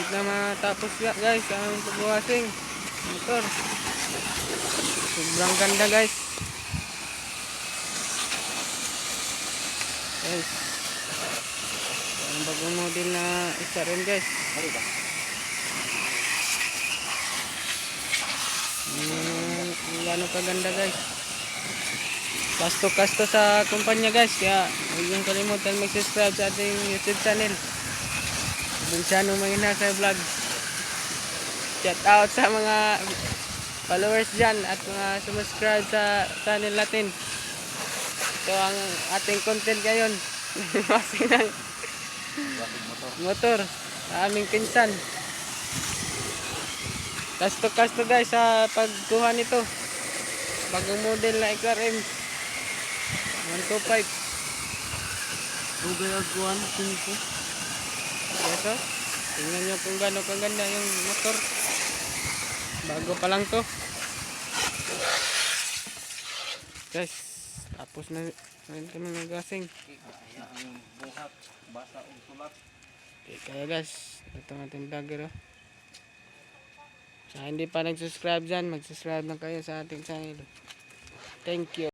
Malapit na matapos ya guys ang pagwashing motor. Sobrang ganda guys. Guys. Ang bagong model na isa rin guys. Mm, gano'n kaganda guys. Kasto kasto sa kumpanya guys. Kaya huwag yung kalimutan mag-subscribe sa ating YouTube channel. Binsano Mahina sa vlog. Shout out sa mga followers dyan at mga subscribe sa channel natin. Ito ang ating content ngayon. Masing ng motor sa aming pinsan. Kasto kasto guys sa pagkuha nito. Bagong model na XRM 125. Rugay agwan, tingko. Yes, oh. Tingnan nyo kung gano'n kaganda yung motor. Bago pa lang to. Guys, tapos na rin kami nag-gasing. Kaya ang buhat, basa o sulat. Kaya guys, ito ang ating vlogger, oh. Sa hindi pa nag-subscribe dyan, mag-subscribe lang kayo sa ating channel. Thank you.